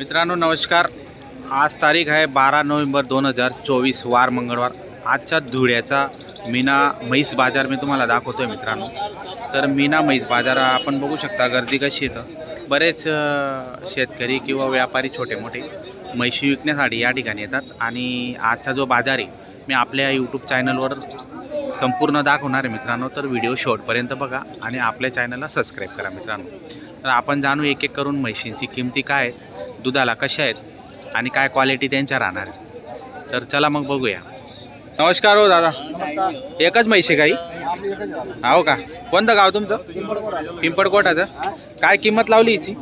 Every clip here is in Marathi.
मित्रांनो नमस्कार. आज तारीख आहे बारा नोव्हेंबर दोन हजार चोवीस वार मंगळवार. आजच्या धुळ्याचा मीना म्हैस बाजार मी तुम्हाला दाखवतो आहे मित्रांनो. तर मीना म्हैस बाजार आपण बघू शकता गर्दी कशी येतं बरेच शेतकरी किंवा व्यापारी छोटे मोठे म्हैशी विकण्यासाठी या ठिकाणी येतात. आणि आजचा जो बाजार आहे मी आपल्या यूट्यूब चॅनलवर संपूर्ण दाखवणार आहे मित्रांनो. तर व्हिडिओ शेवटपर्यंत बघा आणि आपल्या चॅनलला सबस्क्राईब करा मित्रांनो. तर आपण जाणू एक एक करून म्हैशींची किमती काय आहे दुधाला कशा आहेत आणि काय क्वालिटी त्यांच्या राहणार तर चला मग बघूया. नमस्कार हो दादा. एकच म्हैशी काही हो? का? कोणतं गाव तुमचं? पिंपळकोटाचं. काय किंमत लावली हिची?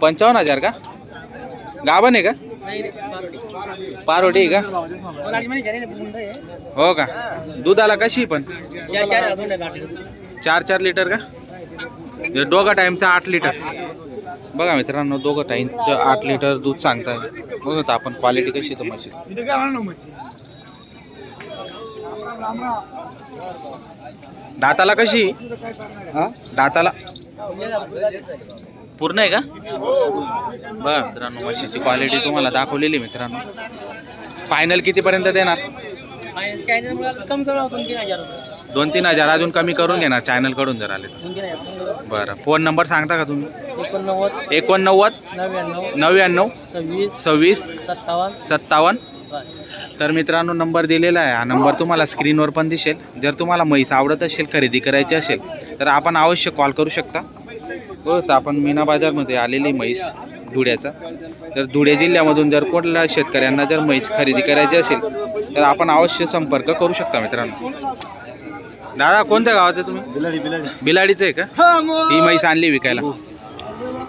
पंचावन्न हजार का? गाभण आहे का? पारोटी आहे का? हो का? दुधाला कशी पण? चार चार लिटर का? दोघा टाईमचा आठ लिटर. बघा मित्रांनो दोघं टाईमचं आठ लिटर दूध सांगताय. बघू आता आपण क्वालिटी कशी आहे म्हशी दाताला कशी? दाताला. पूर्ण आहे का? बघा मित्रांनो म्हशीची क्वालिटी तुम्हाला दाखवलेली आहे मित्रांनो. फायनल कितीपर्यंत देणार? कम करू आपण तीन हजार रुपये. दोन तीन हजार अजून कमी करून घेणार चॅनलकडून जर आले तर. बरं. फोन नंबर सांगता का तुम्ही? एकोणनव्वद एकोणनव्वद नव्याण्णव नव्याण्णव सव्वीस सव्वीस सत्तावन्न सत्तावन्न. तर मित्रांनो नंबर दिलेला आहे. हा नंबर तुम्हाला स्क्रीनवर पण दिसेल. जर तुम्हाला म्हैस आवडत असेल खरेदी करायची असेल तर आपण अवश्य कॉल करू शकता. हो तर आपण मीना बाजारमध्ये आलेली म्हैस धुळ्याचा. तर धुळे जिल्ह्यामधून जर कुठल्या शेतकऱ्यांना जर म्हैस खरेदी करायची असेल तर आपण अवश्य संपर्क करू शकता मित्रांनो. दादा कोणत्या गावाचे तुम्ही? बिलाडी बिलाडी. बिलाडीचं आहे का? ही म्हैस आणली विकायला.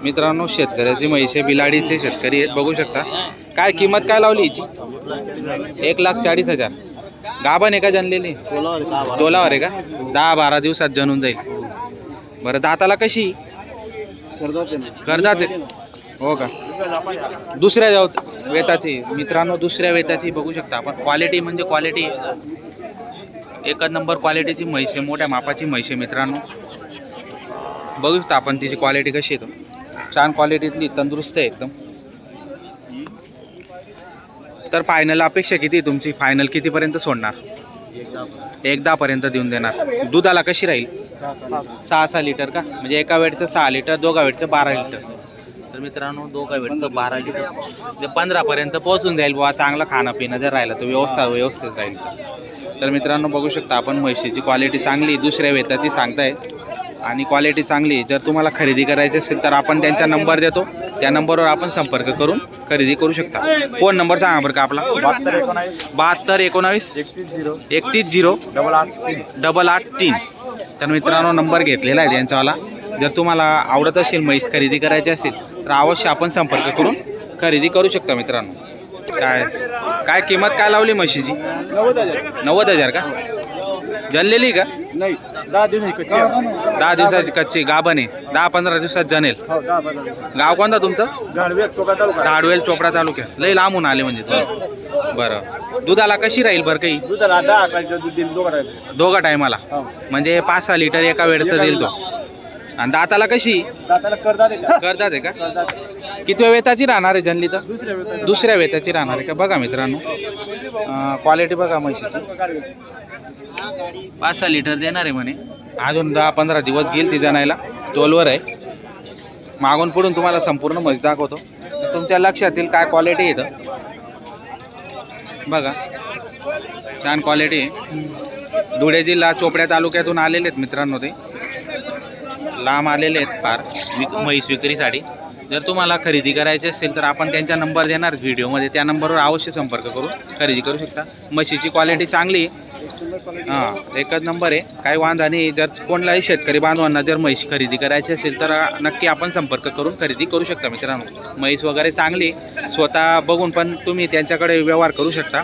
मित्रांनो शेतकऱ्याची म्हैस आहे बिलाडीचे शेतकरी आहेत बघू शकता. काय किंमत काय लावली हिची? एक लाख चाळीस हजार. गाभण आहे का जनलेली? तोलावर आहे का? दहा बारा दिवसात जनून जाईल. बरं दाताला कशी? करतात? हो का? दुसऱ्या जाऊ वेताची. मित्रांनो दुसऱ्या वेताची बघू शकता आपण. क्वालिटी म्हणजे क्वालिटी एकच नंबर क्वालिटीची म्हैस आहे मोठ्या मापाची म्हैस आहे मित्रांनो. बघू शकता आपण तिची क्वालिटी कशी आहे छान क्वालिटीतली तंदुरुस्त आहे एकदम. तर फायनल अपेक्षा किती आहे तुमची? फायनल कितीपर्यंत सोडणार? एक पर्यंत देऊन देणार. दुधाला कशी राहील? सहा सहा लिटर का? म्हणजे एका वेळचं सहा लिटर दोघा वेळचं बारा लिटर. तर मित्रांनो दोघा वेळचं बारा लिटर. म्हणजे पंधरापर्यंत पोहोचून जाईल बुवा चांगलं खाणं पिणं जर राहिलं तर व्यवस्था व्यवस्थित राहील. तर मित्रांनो बघू शकता आपण म्हशीची क्वालिटी चांगली दुसऱ्या वेताची सांगताय. आणि क्वालिटी चांगली. जर तुम्हाला खरेदी करायची असेल तर आपण त्यांचा नंबर देतो. त्या नंबरवर आपण संपर्क करून खरेदी करू शकता. फोन नंबर सांगा बरं का आपला. बहात्तर एकोणावीस. बहात्तर एकोणावीस. एकतीस झिरो. एकतीस झिरो. डबल आठ तीन. डबल आठ तीन. तर मित्रांनो नंबर घेतलेला आहे त्यांच्यावाला. जर तुम्हाला आवडत असेल म्हैस खरेदी करायची असेल तर अवश्य आपण संपर्क करून खरेदी करू शकता मित्रांनो. काय? काय किंमत काय लावली म्हशीची? नव्वद हजार. नव्वद हजार का? जनलेली का? नाही दहा दिवसाची कच्ची आहे. दहा दिवसाची कच्ची गाभण आहे. दहा पंधरा दिवसात जनेल हो दहा पंधरा गाव कोणता तुमचं? गाडवे चोका तालुका. दाडवेल चोपडा तालुक्यात लई लांबून आले म्हणजे तुम्ही. बरं. दुधाला कशी राहील बरं काही? दुधाला दहा दूध देईल दोघा टायमाला. हो. म्हणजे पाच सहा लिटर एका वेळचं देईल तो. आणि दाताला कशी? दाताला आहे करतात आहे का? करदार किती वेताची राहणार आहे जनली तर? दुसऱ्या वेळेस दुसऱ्या वेताची राहणार आहे का? बघा मित्रांनो. क्वालिटी बघा म्हशीची. पाच सहा लिटर देणार आहे म्हणे. अजून दहा पंधरा दिवस घेईल ती जणायला. टोलवर आहे. मागून पुढून तुम्हाला संपूर्ण म्हशी दाखवतो. तर तुमच्या लक्षात येईल काय क्वालिटी येतं बघा. छान क्वालिटी आहे. धुळे जिल्हा चोपड्या तालुक्यातून आलेले आहेत मित्रांनो ते. लांब आलेले आहेत फार विक म्हैस विक्रीसाठी. जर तुम्हाला खरेदी करायची असेल तर आपण त्यांचा नंबर देणार व्हिडिओमध्ये. त्या नंबरवर अवश्य संपर्क करून खरेदी करू शकता. म्हशीची क्वालिटी चांगली आहे. हां एकच नंबर आहे. काही वांधा नाही. जर कोणलाही शेतकरी बांधवांना जर म्हैस खरेदी करायची असेल तर नक्की आपण संपर्क करून खरेदी करू शकता मित्रांनो. म्हैस वगैरे चांगली आहे. स्वतः बघून पण तुम्ही त्यांच्याकडे व्यवहार करू शकता.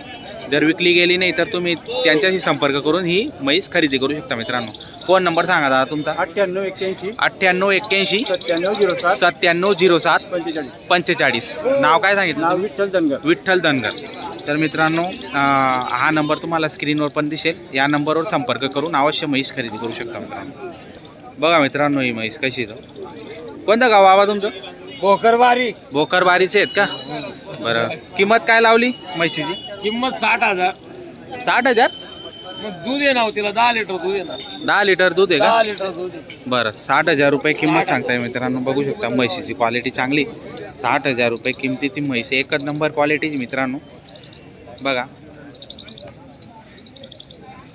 जर विकली गेली नाही तर तुम्ही त्यांच्याशी संपर्क करून ही म्हैस खरेदी करू शकता मित्रांनो. फोन नंबर सांगा दादा तुमचा. अठ्ठ्याण्णव एक्क्याऐंशी. अठ्ठ्याण्णव एक्क्याऐंशी. सत्त्याण्णव झिरो सात. सत्त्याण्णव झिरो सात. पंचेचाळीस. पंचेचाळीस. नाव काय सांगितलं नाव विठ्ठल धनगर. विठ्ठल धनगर. तर मित्रांनो अं, हा नंबर तुम्हाला स्क्रीनवर पण दिसेल. या नंबरवर संपर्क करून अवश्य म्हैस खरेदी करू शकता मित्रांनो. बघा मित्रांनो ही म्हैस कशी आहे तो. कोणतं गाव बाबा तुमचं? भोकरवारी बोकरबारीचे आहेत का? बरं. किंमत काय लावली म्हशीची? किंमत साठ हजार. साठ हजार? मग दूध येणार तिला दहा लिटर दूध येणार. दहा लिटर दूध आहे का? दहा लिटर दूध आहे. बरं. साठ हजार रुपये किंमत सांगताय मित्रांनो. बघू शकता म्हशीची क्वालिटी चांगली. साठ हजार रुपये किमतीची म्हैस. एकच नंबर क्वालिटीची मित्रांनो. बघा.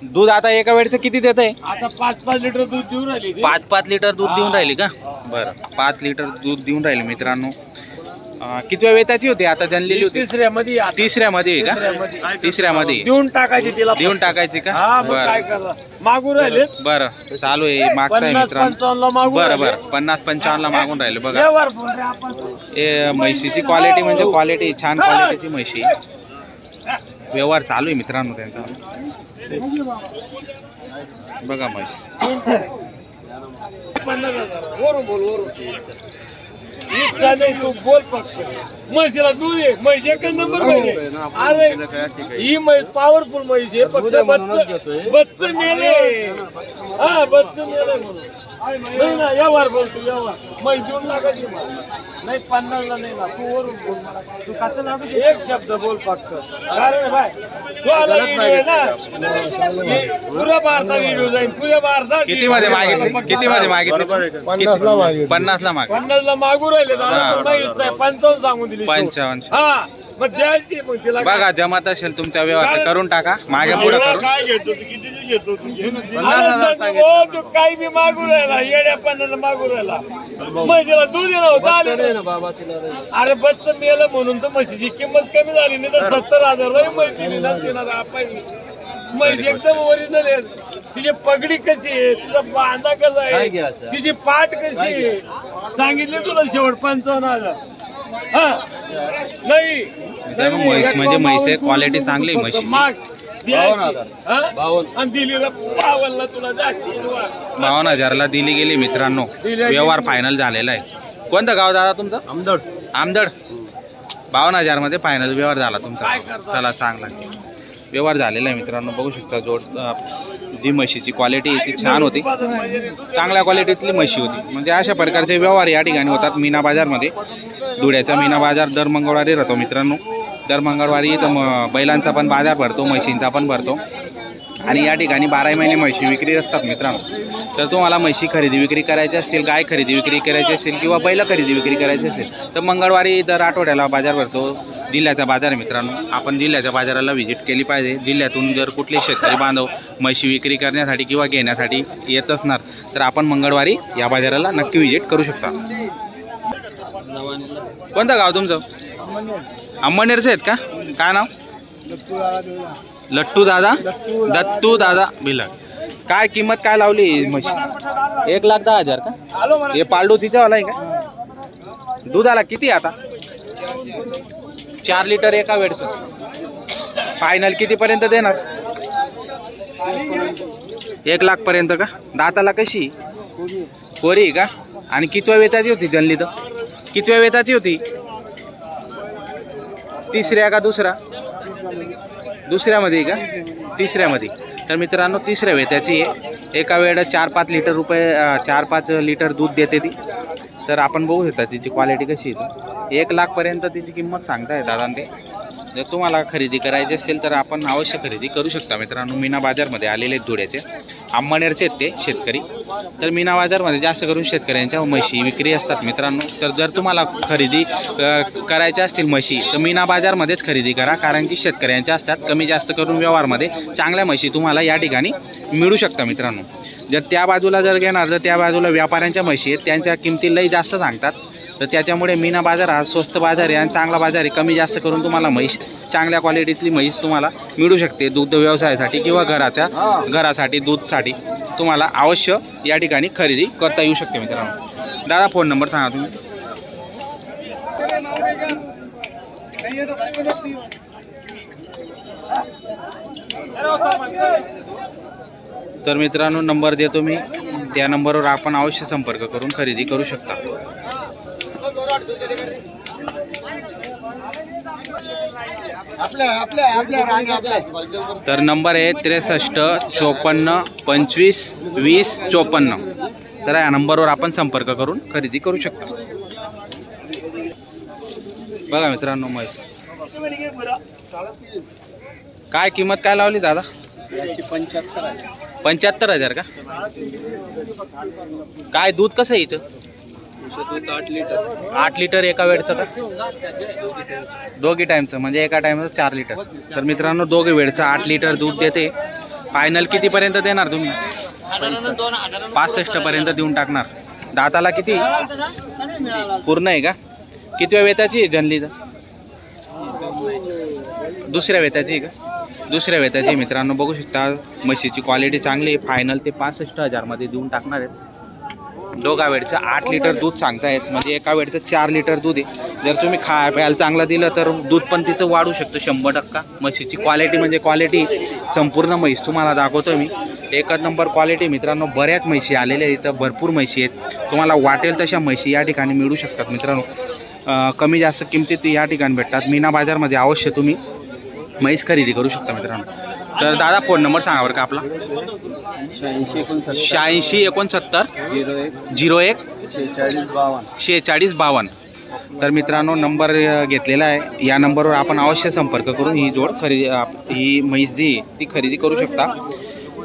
दूध आता एका वेळचं किती देत आहे आता पाच पाच लिटर दूध देऊन राहिली ती. पाच पाच लिटर दूध देऊन राहिली का? बरं. पाच लिटर दूध देऊन राहिली मित्रांनो. अं, कितव्या वेताची होती? आता जनलेली होती. तिसऱ्यामध्ये आता. तिसऱ्यामध्ये आहे का? तिसऱ्यामध्ये. तिसऱ्यामध्ये देऊन टाकायची तिला. देऊन टाकायची का? हा मग काय बरं मागून राहिले. बरं. चालू आहे मागताय पन्नास मित्रांनो. मागून बरं राहिले. बरं. पन्नास पंचावन्नला मागून राहिले. बघा. व्यवहार बोल रे आपण. हे म्हैशीची क्वालिटी म्हणजे क्वालिटी छान क्वालिटीची म्हशी. व्यवहार चालू आहे मित्रांनो त्यांचा. बघा म्हैस. पन्नास हजार. वरून बोल वरून हीच चालेल तू बोल फक्त म्हशीला दूध आहे म्हैस नंबर पाहिजे अरे ही म्हैस पॉवरफुल म्हैस आहे फक्त बच्च बच्च मेले हा बच्च मेले म्हणून नाही ना व्यवहार बोलतो व्यवहार म्हैस देऊन लागायची मला. नाही पन्नासला नाही ना तू वरून बोल मला. तू कसं लागू दे? एक शब्द बोल फक्त कारण बाय तू आला व्हिडिओ आहे ना हे पुऱ्या भारतात व्हिडिओ जाईल पुऱ्या भारतात किती मध्ये मागितली किती मध्ये मागितली पन्नासला मागितली. पन्नासला माग पन्नासला मागू राहिले हा. आहे पंचावन्न सांगून दिली शेवट. पंचावन्न हा मग द्यायची मग तिला? बघा जमत असेल तुमचा व्यवहार करून टाका. मागे पुढे करून. काय घेतो तू? कितीची घेतो तू? घे ना ते. अरे सांगतो, हो, तू काही बी मागू राहिला येड्या पन्नाला मागू राहिला. म्हशीला दूध येणार होतं आले अरे बच्च मेलं म्हणून तर म्हशीची किंमत कमी झाली नाही तर सत्तर हजार दिली ना देणार म्हैस एकदम ओरिजिनल आहे. तिची पगडी कशी आहे? तिचा बांधा कसा आहे? तिची पाठ कशी आहे? सांगितले तुला शेवट पंचावन्न हजार. नाही. मित्रांनो, म्हैस म्हणजे म्हैस आहे, quality चांगली आहे म्हशीची. हा? आणि दिलेला पावनला तुला जाती बावन्न हजारला दिली गेली मित्रांनो. व्यवहार फायनल झालेला आहे. कोणतं गाव दादा तुमचं? आमदार आमदड. बावन्न हजारमध्ये फायनल व्यवहार झाला तुमचा. चला चांगला. व्यवहार झालेला आहे मित्रांनो. बघू शकता जोड जी म्हशीची क्वालिटी ती छान होती. चांगल्या क्वालिटीतली म्हशी होती. म्हणजे अशा प्रकारचे व्यवहार या ठिकाणी होतात मीना बाजारमध्ये. धुळ्याचा मीना बाजार दर मंगळवारी राहतो मित्रांनो. दर मंगळवारी तर म बैलांचा पण बाजार भरतो म्हशींचा पण भरतो. आणि या ठिकाणी बाराही महिने म्हशी विक्री असतात मित्रांनो. तर तुम्हाला म्हशी खरेदी विक्री करायची असेल गाय खरेदी विक्री करायची असेल किंवा बैल खरेदी विक्री करायची असेल तर मंगळवारी दर आठवड्याला बाजार भरतो. जिल्ह्याचा बाजार आहे मित्रांनो. आपण जिल्ह्याच्या बाजाराला व्हिजिट केली पाहिजे. जिल्ह्यातून जर कुठले शेतकरी बांधव म्हशी विक्री करण्यासाठी किंवा घेण्यासाठी येत असणार तर आपण मंगळवारी या बाजाराला नक्की व्हिजिट करू शकता. कोणतं गाव तुमचं? अंबनेरचं आहेत का? काय नाव? लट्टू दादा? दत्तू दादा भिलक काय किंमत काय लावली म्हशी? एक लाख दहा हजार का? हे पालडू तिच्यावाला आहे का? दुधाला किती आता? चार लिटर एका वेळचं. फायनल कितीपर्यंत देणार? एक लाख पर्यंत का? दाताला कशी? कोरी आहे का? आणि कितव्या वेताची होती जनली तर? कितव्या वेताची होती? तिसऱ्या का दुसरा? दुसऱ्यामध्ये का? तिसऱ्यामध्ये. तर मित्रांनो तिसऱ्या वेत्याची आहे. एका वेळेला चार पाच लिटर रुपये चार पाच लिटर दूध देते ती. तर आपण बघू शकता तिची क्वालिटी कशी आहे एक लाखपर्यंत तिची किंमत सांगताय दादा ते. जर तुम्हाला खरेदी करायची असेल तर आपण अवश्य खरेदी करू शकता मित्रांनो. मीना बाजारमध्ये आलेले आहेत धुळ्याचे. आंबानेरचे आहेत ते शेतकरी. तर मीना बाजारमध्ये जास्त करून शेतकऱ्यांच्या म्हशी विक्री असतात मित्रांनो. तर जर तुम्हाला खरेदी करायच्या असतील म्हशी तर मीना बाजारमध्येच खरेदी करा. कारण की शेतकऱ्यांच्या असतात. कमी जास्त करून व्यवहारमध्ये चांगल्या म्हशी तुम्हाला या ठिकाणी मिळू शकता मित्रांनो. जर त्या बाजूला जर घेणार तर त्या बाजूला व्यापाऱ्यांच्या म्हशी आहेत. त्यांच्या किमती लई जास्त सांगतात. तर त्याच्यामुळे मीना बाजार हा स्वस्त बाजार आहे आणि चांगला बाजार आहे. कमी जास्त करून तुम्हाला म्हैस चांगल्या क्वालिटीतली म्हैस तुम्हाला मिळू शकते दुग्ध व्यवसायासाठी किंवा घराच्या घरासाठी दूधसाठी. तुम्हाला अवश्य या ठिकाणी खरेदी करता येऊ शकते मित्रांनो. दादा फोन नंबर सांगा तुम्ही. तर मित्रांनो नंबर देतो मी. त्या नंबरवर आपण अवश्य संपर्क करून खरेदी करू शकता आपल्या आपल्या आपल्या रांगे आपल्या तर नंबर आहे त्रेसष्ट चोपन्न पंचवीस वीस चोपन्न. तर या नंबरवर आपण संपर्क करून खरेदी करू शकता. बघा मित्रांनो म्हैस काय किंमत काय लावली दादा? पंच्याहत्तर हजार का? काय दूध कसं यायचं हिचं आठ लिटर एका वेळचं का? दोघी टाईमचं म्हणजे एका टाईमचं चार लिटर तर मित्रांनो दोघे वेळचं आठ लिटर दूध देते. फायनल कितीपर्यंत देणार तुम्ही? पासष्ट पर्यंत देऊन टाकणार. दाताला किती? पूर्ण आहे का? किती वेताची आहे जनली दुसऱ्या वेताची आहे का? दुसऱ्या वेताची मित्रांनो. बघू शकता म्हशीची क्वालिटी चांगली आहे. फायनल ते पासष्ट हजारमध्ये देऊन टाकणार आहेत. दोघा वेळचं आठ लिटर दूध सांगतायत. म्हणजे एका वेळचं चार लिटर दूध आहे. जर तुम्ही खा प्यायला चांगलं दिलं तर दूध पण तिचं वाढू शकतं शंभर टक्का. म्हशीची क्वालिटी म्हणजे क्वालिटी संपूर्ण म्हैस तुम्हाला दाखवतो मी. एकच नंबर क्वालिटी मित्रांनो बऱ्याच म्हशी आलेल्या आहेत इथं भरपूर म्हशी आहेत. तुम्हाला वाटेल तशा म्हशी या ठिकाणी मिळू शकतात मित्रांनो. कमी जास्त किमतीत या ठिकाणी भेटतात. मीना बाजारमध्ये अवश्य तुम्ही म्हैस खरेदी करू शकता मित्रांनो. तर दादा फोन नंबर सांगा बरं का आपला. शहाऐंशी एकोणसत्तर. झिरो एक. झिरो एक. शेहेचाळीस बावन्न. शेहेचाळीस बावन्न. तर मित्रांनो नंबर घेतलेला आहे. या नंबरवर आपण अवश्य संपर्क करून ही जोड खरेदी ही म्हैस जी ती खरेदी करू शकता.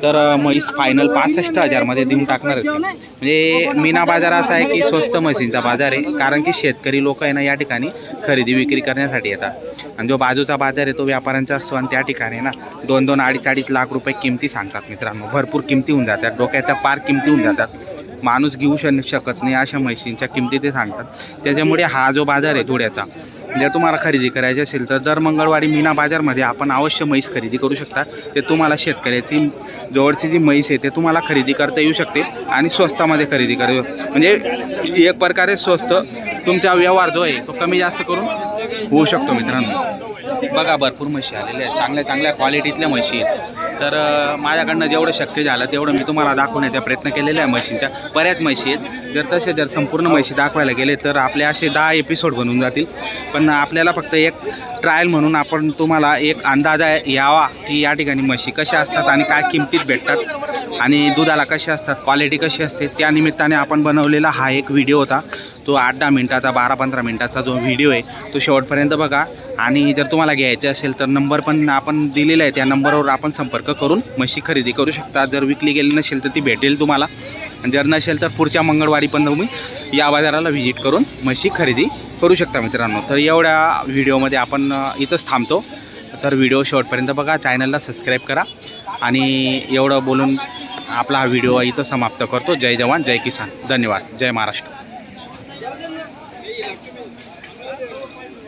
तर म्हैस फायनल पासष्ट हजारमध्ये देऊन टाकणार आहेत. म्हणजे मीना बाजार असा आहे की स्वस्त म्हशींचा बाजार आहे. कारण की शेतकरी लोक आहे ना या ठिकाणी खरेदी विक्री करण्यासाठी येतात. आणि जो बाजूचा बाजार आहे तो व्यापाऱ्यांचा असतो आणि त्या ठिकाणी ना दोन दोन अडीच अडीच लाख रुपये किमती सांगतात मित्रांनो. भरपूर किमती होऊन जातात. डोक्याच्या पार किमती होऊन जातात. माणूस घेऊ शकत नाही अशा म्हशींच्या किमती ते सांगतात. त्याच्यामुळे हा जो बाजार आहे धुळ्याचा जर तुम्हाला खरेदी करायची असेल तर दर मंगळवारी मीना बाजारमध्ये आपण अवश्य म्हैस खरेदी करू शकता. ते तुम्हाला शेतकऱ्याची जवळची जी म्हैस आहे ते तुम्हाला खरेदी करता येऊ शकते आणि स्वस्तामध्ये खरेदी करू म्हणजे एक प्रकारे स्वस्त तुमचा व्यवहार जो आहे तो कमी जास्त करून होऊ शकतो मित्रांनो. बघा भरपूर म्हशी आलेल्या आहेत. चांगल्या चांगल्या क्वालिटीतल्या म्हशी आहेत. तर माझ्याकडनं जेवढं शक्य झालं तेवढं मी तुम्हाला दाखवण्याचा प्रयत्न केलेला आहे म्हशींच्या बऱ्याच म्हशी आहेत. जर तसे जर संपूर्ण म्हशी दाखवायला गेले तर आपले असे दहा एपिसोड बनून जातील. पण आपल्याला फक्त एक ट्रायल म्हणून आपण तुम्हाला एक अंदाजा यावा की या ठिकाणी म्हशी कशा असतात आणि काय किमतीत भेटतात आणि दुधाला कसे असतात क्वालिटी कशी असते. त्या निमित्ताने आपण बनवलेला हा एक व्हिडिओ होता. तो आठ दहा मिनटाचा बारा पंधरा मिनटाचा जो व्हिडिओ आहे तो शेवटपर्यंत बघा. आणि जर तुम्हाला घ्यायचे असेल तर नंबर पण आपण दिलेला आहे. त्या नंबरवर आपण संपर्क करून म्हशी खरेदी करू शकता. जर विकली गेली नसेल तर ती भेटेल तुम्हाला. जर नसेल तर पुढच्या मंगळवारी पण तुम्ही या बाजाराला व्हिजिट करून म्हशी खरेदी करू शकता मित्रांनो. तर एवढ्या व्हिडिओमध्ये आपण इथंच थांबतो. तर व्हिडिओ शेवटपर्यंत बघा. चॅनलला सबस्क्राईब करा. आणि एवढं बोलून आपला हा व्हिडिओ इथं समाप्त करतो. जय जवान जय किसान. धन्यवाद. जय महाराष्ट्र.